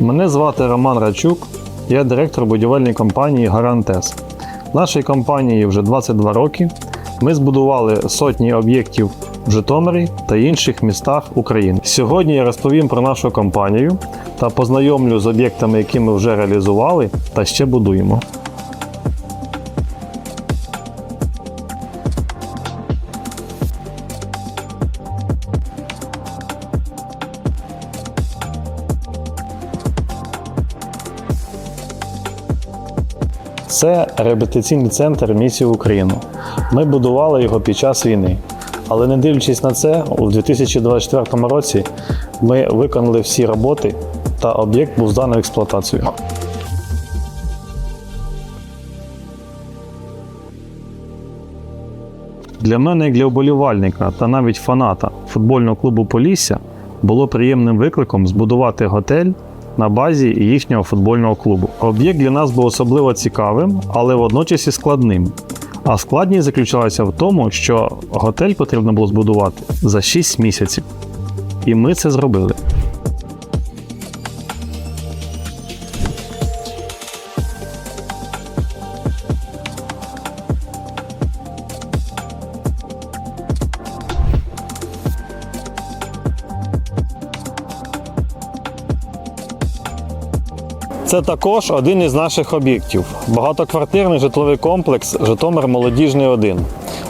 Мене звати Роман Рачук, я директор будівельної компанії Гарантес. Нашій компанії вже 22 роки. Ми збудували сотні об'єктів в Житомирі та інших містах України. Сьогодні я розповім про нашу компанію та познайомлю з об'єктами, які ми вже реалізували та ще будуємо. Це реабілітаційний центр місії Україну. Ми будували його під час війни. Але не дивлячись на це, у 2024 році ми виконали всі роботи та об'єкт був зданий в експлуатацію. Для мене, як для вболівальника та навіть фаната футбольного клубу Полісся, було приємним викликом збудувати готель на базі їхнього футбольного клубу. Об'єкт для нас був особливо цікавим, але водночас і складним. А складність заключалася в тому, що готель потрібно було збудувати за 6 місяців. І ми це зробили. Це також один із наших об'єктів багатоквартирний житловий комплекс Житомир Молодіжний 1.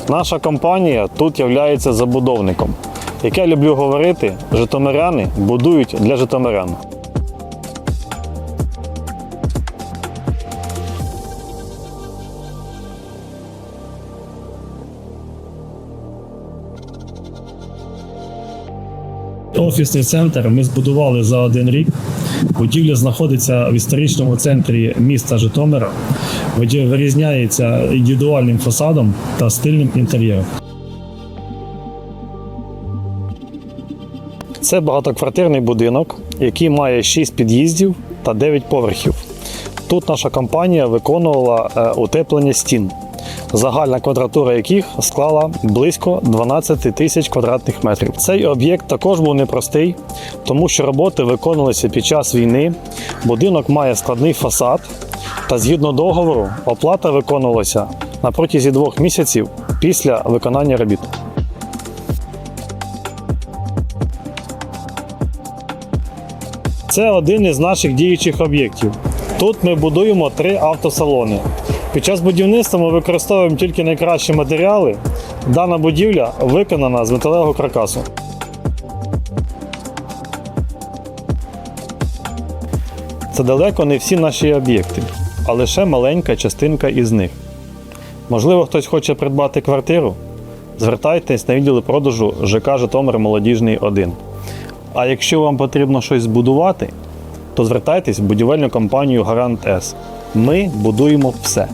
Наша компанія тут є забудовником. Як я люблю говорити, житомиряни будують для житомирян. Офісний центр ми збудували за один рік. Будівля знаходиться в історичному центрі міста Житомира, вирізняється індивідуальним фасадом та стильним інтер'єром. Це багатоквартирний будинок, який має 6 під'їздів та 9 поверхів. Тут наша компанія виконувала е, утеплення стін, загальна квадратура яких склала близько 12 тисяч квадратних метрів. Цей об'єкт також був непростий, тому що роботи виконувалися під час війни. Будинок має складний фасад, та згідно договору оплата виконувалася на протязі двох місяців після виконання робіт. Це один із наших діючих об'єктів. Тут ми будуємо три автосалони. Під час будівництва ми використовуємо тільки найкращі матеріали. Дана будівля виконана з металевого каркасу. Це далеко не всі наші об'єкти, а лише маленька частинка із них. Можливо, хтось хоче придбати квартиру? Звертайтесь на відділи продажу ЖК Житомир Молодіжний 1. А якщо вам потрібно щось збудувати, то звертайтесь в будівельну компанію Гарант С. Ми будуємо все.